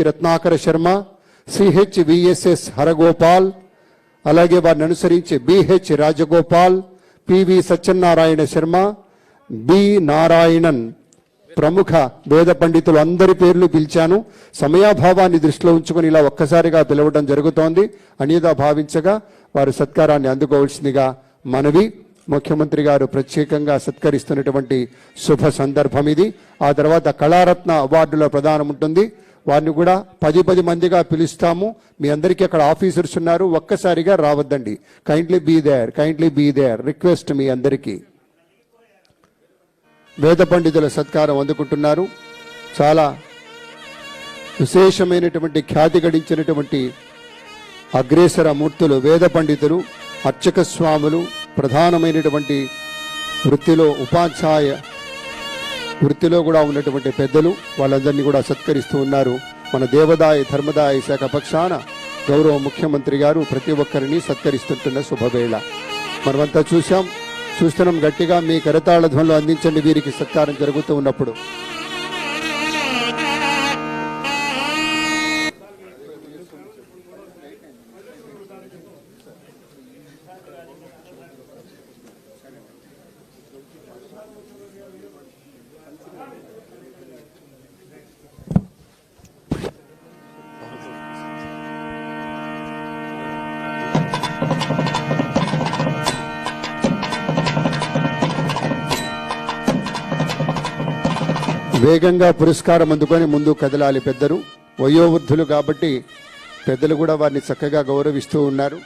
కత్తి Ratnakara Sharma CH VSS Haragopal అలాగే వారిని అనుసరించి BH Rajagopal PV Satyanarayana Sharma B Narayanan ప్రముఖ వేద పండితులు అందరి పేర్లు పిలిచాను. సమయాభావాన్ని దృష్టిలో ఉంచుకొని ఇలా ఒక్కసారిగా పిలవడం జరుగుతోంది. అనిదా భావించగా వారు సత్కారాన్ని అందుకోవాల్సిందిగా మనవి. ముఖ్యమంత్రి గారు ప్రత్యేకంగా సత్కరిస్తున్నటువంటి శుభ సందర్భం ఇది. ఆ తర్వాత కళారత్న అవార్డుల ప్రదానం ఉంటుంది వారిని కూడా పది పది మందిగా పిలుస్తాము. మీ అందరికీ అక్కడ ఆఫీసర్స్ ఉన్నారు. ఒక్కసారిగా రావద్దండి. Kindly be there kindly be there request మీ అందరికీ. వేద పండితుల సత్కారం అందుకుంటున్నారు. చాలా విశేషమైనటువంటి ఖ్యాతి గడించినటువంటి అగ్రేసర మూర్తులు వేద పండితులు అర్చక స్వాములు ప్రధానమైనటువంటి వృత్తిలో ఉపాధ్యాయ వృత్తిలో కూడా ఉన్నటువంటి పెద్దలు వాళ్ళందరినీ కూడా సత్కరిస్తూ ఉన్నారు. మన దేవదాయ ధర్మదాయ శాఖ పక్షాన గౌరవ ముఖ్యమంత్రి గారు ప్రతి ఒక్కరిని సత్కరిస్తుంటున్న శుభవేళ. మనమంతా చూశాం చూస్తున్నాం గట్టిగా మీ కరతాళ ధ్వనులు అందించండి వీరికి సత్కారం జరుగుతూ ఉన్నప్పుడు. వేగంగా పురస్కారం అందుకొని ముందు కదలాలి పెద్దలు. వయోవృద్ధులు కాబట్టి పెద్దలు కూడా వారిని చక్కగా గౌరవిస్తూ ఉన్నారు.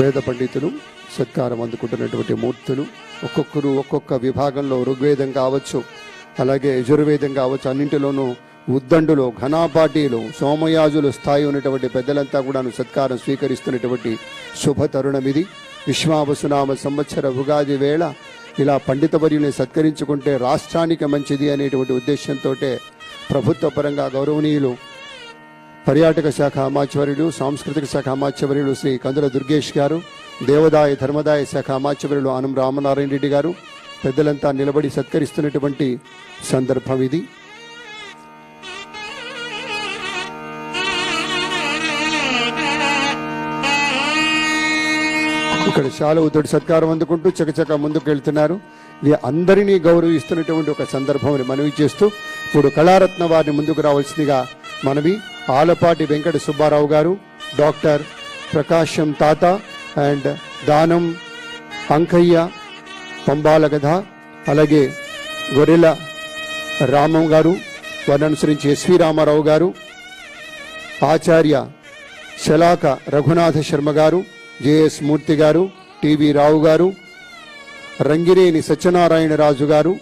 వేద పండితులు సత్కారం అందుకుంటున్నటువంటి మూర్తులు ఒక్కొక్కరు ఒక్కొక్క విభాగంలో ఋగ్వేదం కావచ్చు అలాగే యజుర్వేదం కావచ్చు అన్నింటిలోనూ ఉద్దండులు ఘనాపాటీలు సోమయాజులు స్థాయి ఉన్నటువంటి పెద్దలంతా కూడాను సత్కారం స్వీకరిస్తున్నటువంటి శుభ తరుణం ఇది విశ్వావసునామ సంవత్సర ఉగాది వేళ ఇలా పండితవర్యుని సత్కరించుకుంటే రాష్ట్రానికి మంచిది అనేటువంటి ఉద్దేశంతో ప్రభుత్వ పరంగా గౌరవనీయులు పర్యాటక శాఖ అమాత్యవర్యులు సాంస్కృతిక శాఖ అమాత్యవర్యులు శ్రీ కందుల దుర్గేష్ గారు దేవదాయ ధర్మదాయ శాఖ అమాత్యవర్యులు ఆనం రామనారాయణ రెడ్డి గారు పెద్దలంతా నిలబడి సత్కరిస్తున్నటువంటి సందర్భం ఇది శాలువుతోటి సత్కారం అందుకుంటూ చకచక ముందుకు వెళ్తున్నారు ఇది అందరినీ గౌరవిస్తున్నటువంటి ఒక సందర్భం మనవి చేస్తూ ఇప్పుడు కళారత్న వారిని ముందుకు రావాల్సిందిగా మనవి. ఆలపాటి వెంకట సుబ్బారావు గారు డాక్టర్ ప్రకాశం తాత అండ్ దానం అంకయ్య పంబాలగధ అలాగే గొర్రెల రామం గారు వారిని అనుసరించి ఎస్వి రామారావు గారు ఆచార్య శలాక రఘునాథ శర్మ గారు జేఎస్ మూర్తి గారు టివి రావు గారు రంగిరేని సత్యనారాయణ రాజు గారు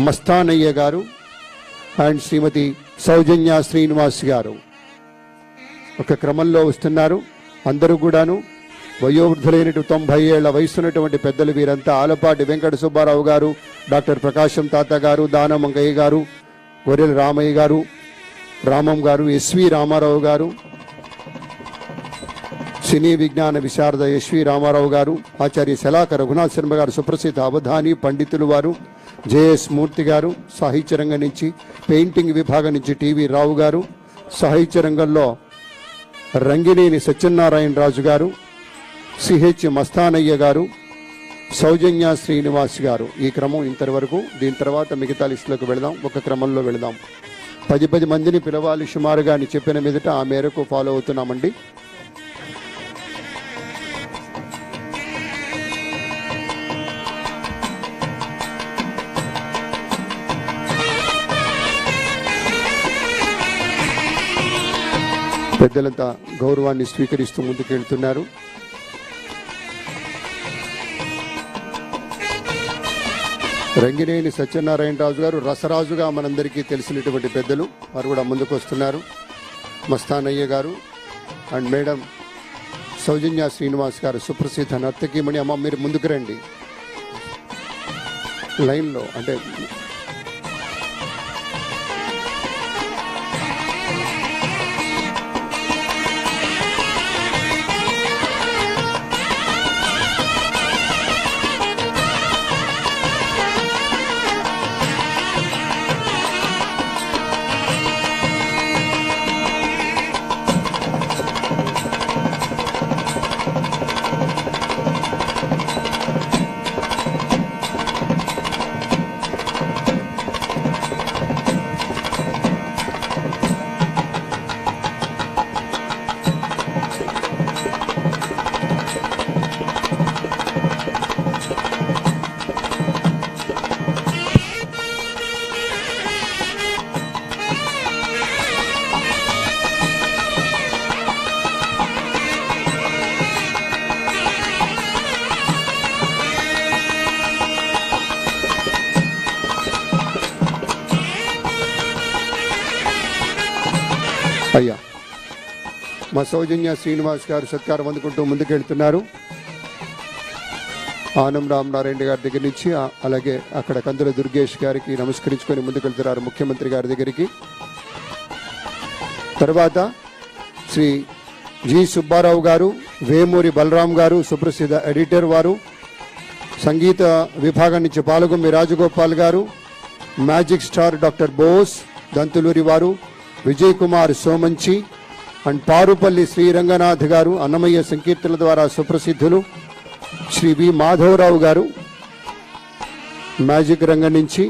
మస్తానయ్య గారు అండ్ శ్రీమతి సౌజన్య శ్రీనివాస్ గారు. ఒక క్రమంలో వస్తున్నారు. అందరూ కూడాను వయోవృద్ధులైనటువంటి తొంభై ఏళ్ళ వయసున్నటువంటి పెద్దలు వీరంతా ఆలపాటి వెంకట సుబ్బారావు గారు డాక్టర్ ప్రకాశం తాత గారు దానమంగయ్య గారు గొర్రెల రామయ్య గారు రామం గారు ఎస్వి రామారావు గారు సినీ విజ్ఞాన విశారద ఎస్వి రామారావు గారు ఆచార్య శలాక రఘునాథ్ శర్మ గారు సుప్రసిద్ధ అవధాని పండితులు వారు జేఎస్ మూర్తి గారు సాహిత్య రంగం నుంచి పెయింటింగ్ విభాగం నుంచి టీవీ రావు గారు సాహిత్య రంగంలో రంగినేని సత్యనారాయణ రాజు గారు సిహెచ్ మస్తానయ్య గారు సౌజన్య శ్రీనివాస్ గారు. ఈ క్రమం ఇంతవరకు దీని తర్వాత మిగతా లిస్టులోకి వెళదాం. ఒక క్రమంలో వెళదాం. పది పది మందిని పిలవాలి సుమారుగా అని చెప్పిన మీదట ఆ మేరకు ఫాలో అవుతున్నామండి. పెద్దలంతా గౌరవాన్ని స్వీకరిస్తూ ముందుకెళ్తున్నారు. రంగినేని సత్యనారాయణ రాజు గారు రసరాజుగా మనందరికీ తెలిసినటువంటి పెద్దలు వారు కూడా ముందుకు వస్తున్నారు మస్తానయ్య గారు అండ్ మేడం సౌజన్య శ్రీనివాస్ గారు సుప్రసిద్ధ నర్తకీమణి. అమ్మ మీరు ముందుకు రండి. లైన్లో అంటే అయ్యా. మా సౌజన్య శ్రీనివాస్ గారు సత్కారం అందుకుంటూ ముందుకెళ్తున్నారు. ఆనం రామనారాయణ గారి దగ్గర నుంచి అలాగే అక్కడ కందుల దుర్గేష్ గారికి నమస్కరించుకొని ముందుకెళ్తున్నారు ముఖ్యమంత్రి గారి దగ్గరికి. తర్వాత శ్రీ జి సుబ్బారావు గారు వేమూరి బలరాం గారు సుప్రసిద్ధ ఎడిటర్ వారు సంగీత విభాగం నుంచి పాల్గొమ్మి Rajagopal garu magic star doctor Bose Dantuluri వారు విజయ్ కుమార్ సోమంచి అండ్ పారుపల్లి శ్రీ రంగనాథ్ గారు అన్నమయ్య సంకీర్తనల ద్వారా సుప్రసిద్ధులు శ్రీ వి మాధవరావు గారు మ్యాజిక్ రంగం నుంచి.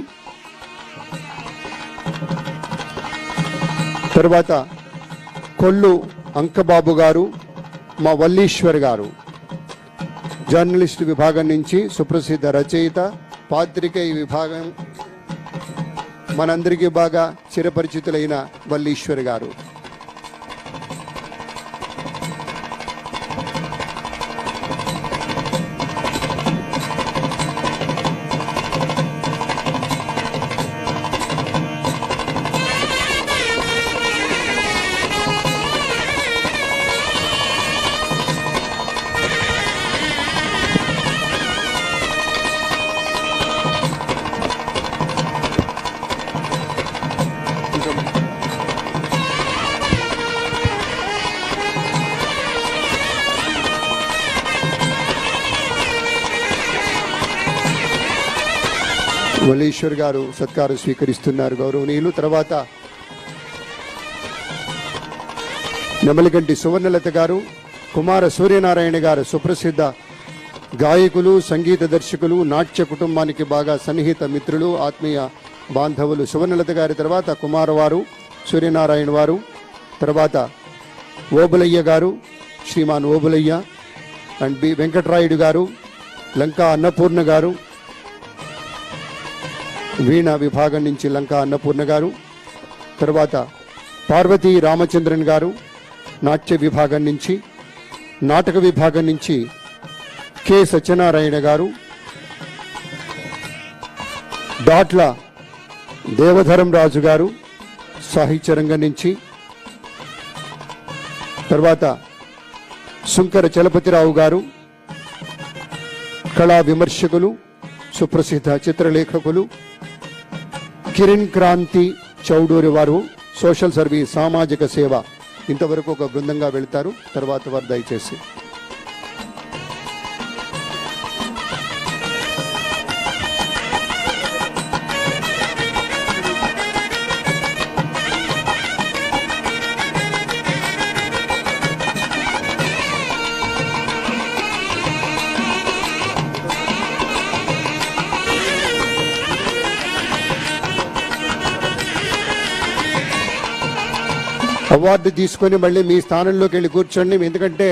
తర్వాత కొల్లు అంకబాబు గారు మా వల్లీశ్వర్ గారు. జర్నలిస్ట్ విభాగం నుంచి సుప్రసిద్ధ రచయిత పాత్రికేయ విభాగం మనందరికీ బాగా చిరపరిచితులైన వల్లీశ్వర్ గారు. వలీశ్వర్ గారు సత్కారం స్వీకరిస్తున్నారు. గౌరవనీయులు తర్వాత నెమలిగంటి సువర్ణలత గారు కుమార సూర్యనారాయణ గారు సుప్రసిద్ధ గాయకులు సంగీత దర్శకులు నాట్య కుటుంబానికి బాగా సన్నిహిత మిత్రులు ఆత్మీయ బాంధవులు సువర్ణలత గారి తర్వాత కుమారవారు సూర్యనారాయణ వారు తర్వాత ఓబులయ్య గారు శ్రీమాన్ ఓబులయ్య అండ్ బి వెంకట్రాయుడు గారు లంకా అన్నపూర్ణ గారు వీణ విభాగం నుంచి లంక అన్నపూర్ణ గారు తర్వాత పార్వతీ రామచంద్రన్ గారు నాట్య విభాగం నుంచి నాటక విభాగం నుంచి కె సత్యనారాయణ గారు దాట్ల దేవధరం రాజు గారు సాహిత్య రంగం నుంచి తర్వాత శుంకర చలపతిరావు గారు కళా విమర్శకులు సుప్రసిద్ధ చిత్రలేఖకులు కిరణ్ క్రాంతి చౌడూరి వారు సోషల్ సర్వీస్ సామాజిక సేవ. ఇంతవరకు ఒక బృందంగా వెళ్తారు. తర్వాత వారు దయచేసి. అవార్డు తీసుకొని మళ్ళీ మీ స్థానంలోకి వెళ్ళి కూర్చోండి. ఎందుకంటే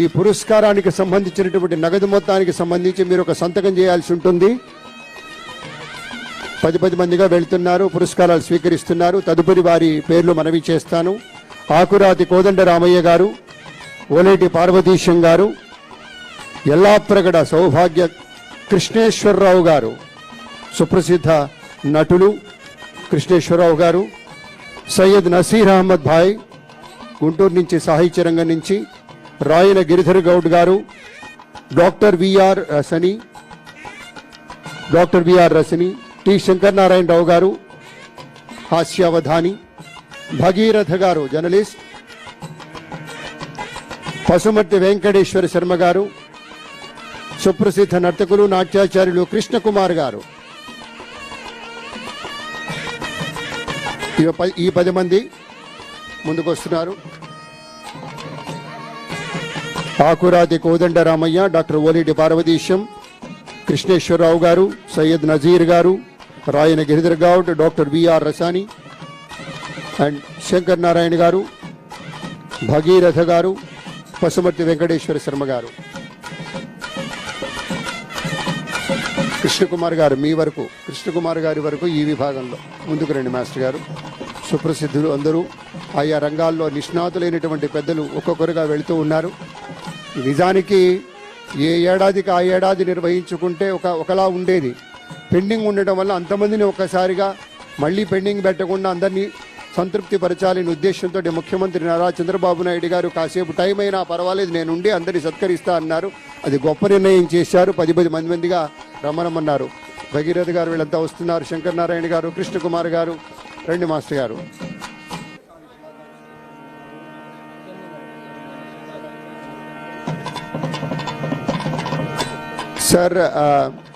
ఈ పురస్కారానికి సంబంధించినటువంటి నగదు మొత్తానికి సంబంధించి మీరు ఒక సంతకం చేయాల్సి ఉంటుంది. పది పది మందిగా వెళ్తున్నారు పురస్కారాలు స్వీకరిస్తున్నారు. తదుపరి వారి పేర్లు మనవి చేస్తాను. ఆకురాతి కోదండ రామయ్య గారు ఓలేటి పార్వతీశం గారు ఎల్లాప్రగడ సౌభాగ్య కృష్ణేశ్వరరావు గారు సుప్రసిద్ధ నటులు కృష్ణేశ్వరరావు గారు సయ్యద్ నసీర్ అహ్మద్ భాయ్ గుంటూరు నుంచి సాహిత్య రంగం నుంచి Rayala Giridhar Goud garu doctor VR Rasani doctor VR Rasani T Shankaranarayanarao garu హాస్యావధాని Bhagiratha గారు జర్నలిస్ట్ పసుమర్తి వెంకటేశ్వర శర్మ గారు సుప్రసిద్ధ నర్తకులు నాట్యాచార్యులు కృష్ణకుమార్ గారు. ఈ పది మంది ముందుకు వస్తున్నారు Akurati Kodanda Ramayya doctor Oleti Parvateesham Krishneswararao garu Syed Nazeer garu Rayana Giridhar Goud doctor VR Rasani and Shankar Narayana garu Bhagiratha garu Pasumarthi Venkateswara Sharma గారు. కృష్ణకుమార్ గారు మీ వరకు కృష్ణకుమార్ గారి వరకు ఈ విభాగంలో ముందుకు రండి మాస్టర్ గారు. సుప్రసిద్ధులు అందరూ. ఆయా రంగాల్లో నిష్ణాతులైనటువంటి పెద్దలు ఒక్కొక్కరుగా వెళుతూ ఉన్నారు. నిజానికి ఏ ఏడాదికి ఆ ఏడాది నిర్వహించుకుంటే ఒక ఒకలా ఉండేది. పెండింగ్ ఉండటం వల్ల అంతమందిని ఒక్కసారిగా మళ్ళీ పెండింగ్ పెట్టకుండా అందరినీ సంతృప్తి పరచాలని ఉద్దేశంతో ముఖ్యమంత్రి నారా చంద్రబాబు నాయుడు గారు కాసేపు టైం అయినా పర్వాలేదు నేను ఉండి అందరినీ సత్కరిస్తా అన్నారు. అది గొప్ప నిర్ణయం చేశారు. పది పది మంది మందిగా రమ్మనమన్నారు. భగీరథ గారు వీళ్ళంతా వస్తున్నారు. శంకర్ నారాయణ గారు కృష్ణకుమార్ గారు రండి మాస్టర్ గారు. సార్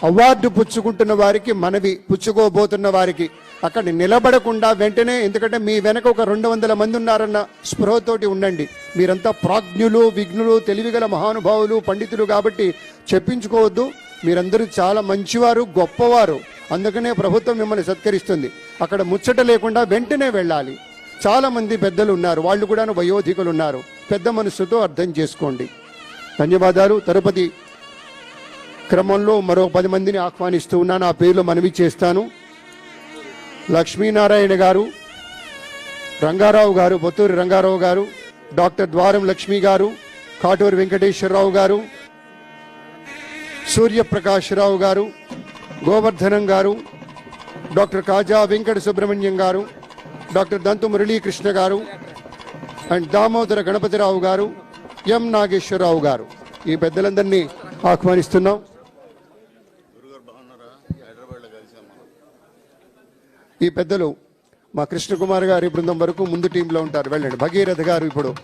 అవార్డు పుచ్చుకుంటున్న వారికి మనవి పుచ్చుకోబోతున్న వారికి అక్కడ నిలబడకుండా వెంటనే ఎందుకంటే మీ వెనక ఒక రెండు వందల మంది ఉన్నారన్న స్పృహతోటి ఉండండి. మీరంతా ప్రాజ్ఞులు విఘ్నులు తెలివిగల మహానుభావులు పండితులు కాబట్టి చెప్పించుకోవద్దు. మీరందరూ చాలా మంచివారు గొప్పవారు. అందుకనే ప్రభుత్వం మిమ్మల్ని సత్కరిస్తుంది. అక్కడ ముచ్చట లేకుండా వెంటనే వెళ్ళాలి. చాలా మంది పెద్దలు ఉన్నారు. వాళ్ళు కూడా వయోధికులు ఉన్నారు. పెద్ద మనసుతో అర్థం చేసుకోండి. ధన్యవాదాలు. తిరుపతి క్రమంలో మరో పది మందిని ఆహ్వానిస్తూ ఉన్నాను ఆ పేర్లు మనవి చేస్తాను. లక్ష్మీనారాయణ గారు రంగారావు గారు బొత్తూరి రంగారావు గారు డాక్టర్ ద్వారం లక్ష్మి గారు కాటూరి వెంకటేశ్వరరావు గారు సూర్యప్రకాశ్రావు గారు గోవర్ధనం గారు డాక్టర్ కాజా వెంకట సుబ్రహ్మణ్యం గారు డాక్టర్ దంతు మురళీకృష్ణ గారు అండ్ దామోదర గణపతిరావు గారు ఎం నాగేశ్వరరావు గారు. ఈ పెద్దలందరినీ ఆహ్వానిస్తున్నాం. ఈ పెద్దలు మా కృష్ణకుమార్ గారి బృందం వరకు ముందు టీంలో ఉంటారు. వెళ్ళండి. భగీరథ గారు ఇప్పుడు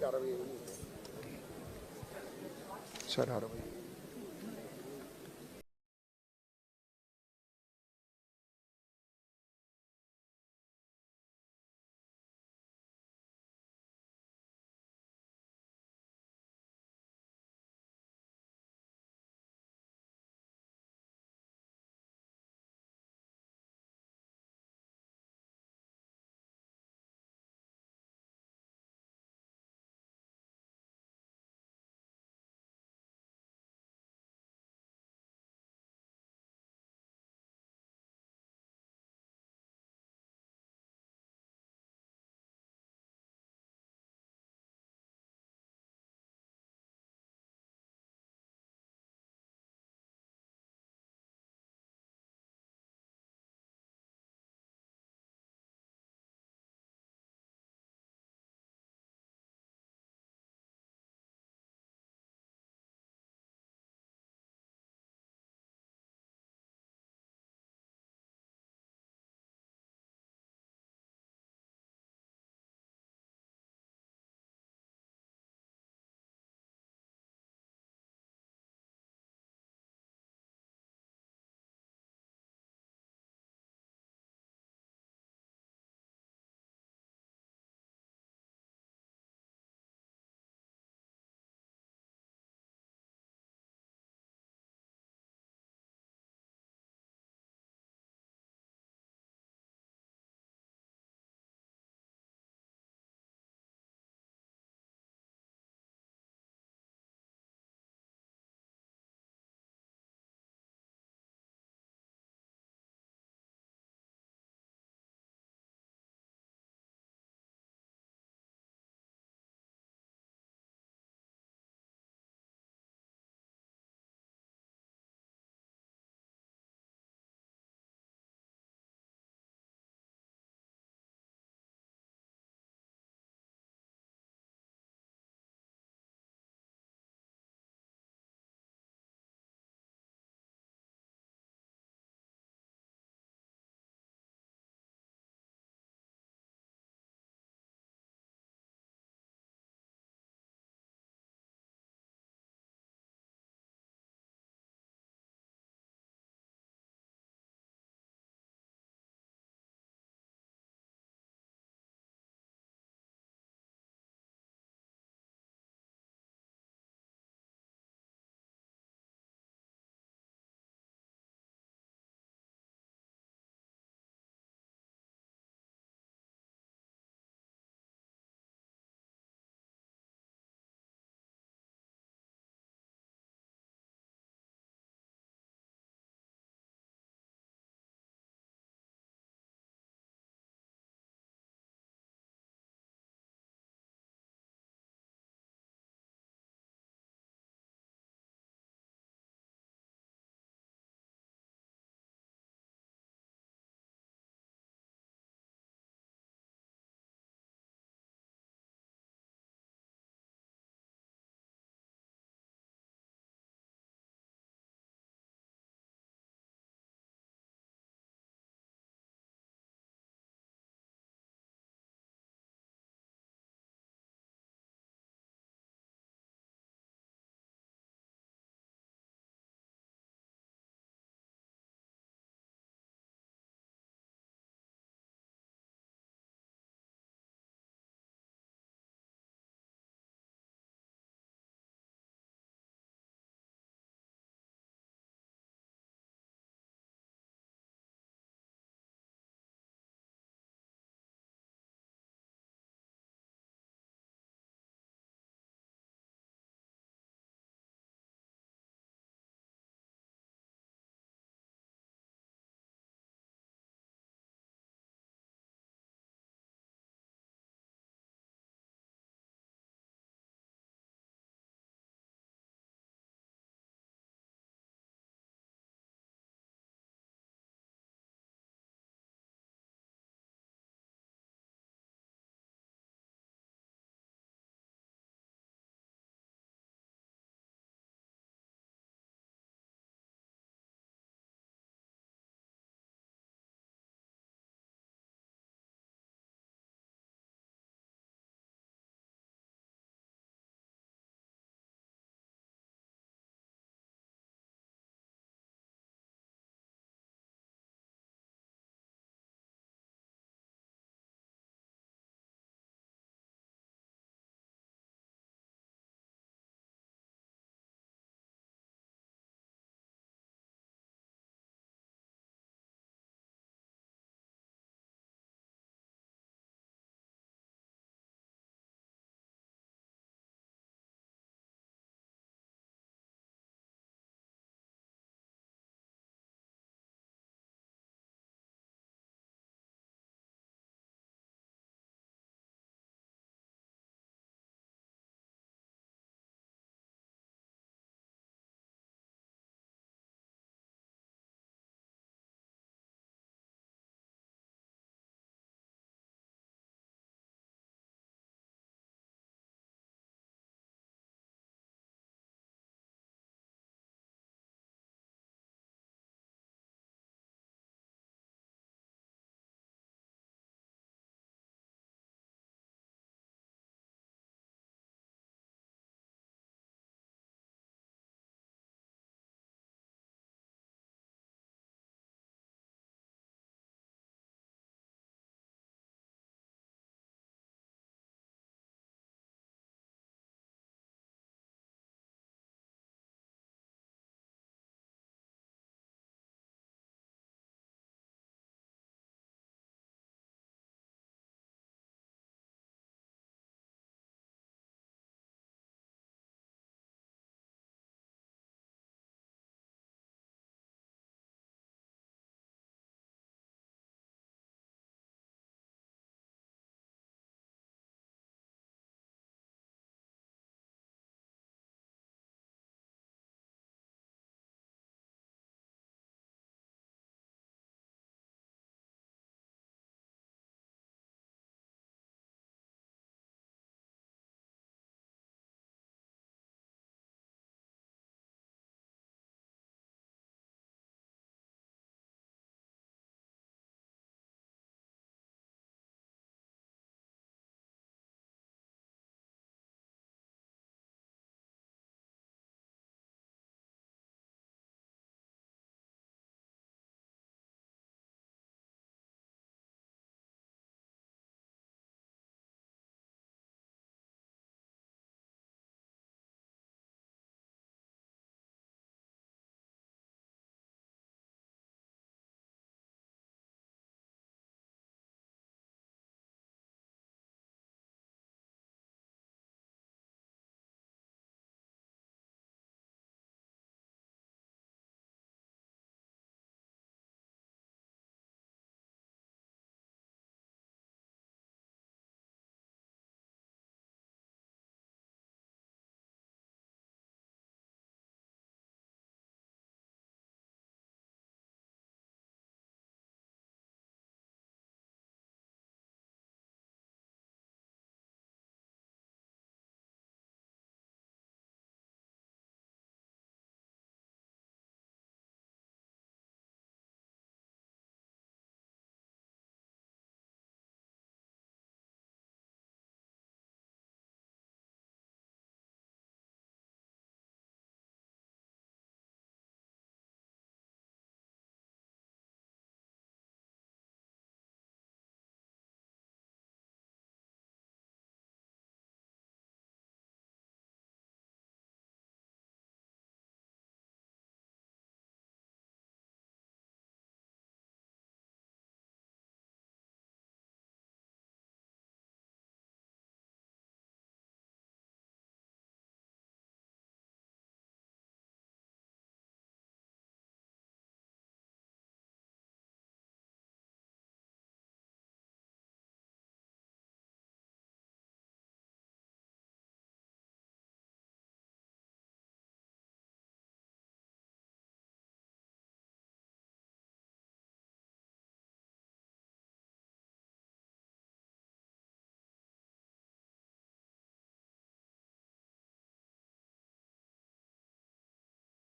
సత్కారం సరే అరవై సరే అరవై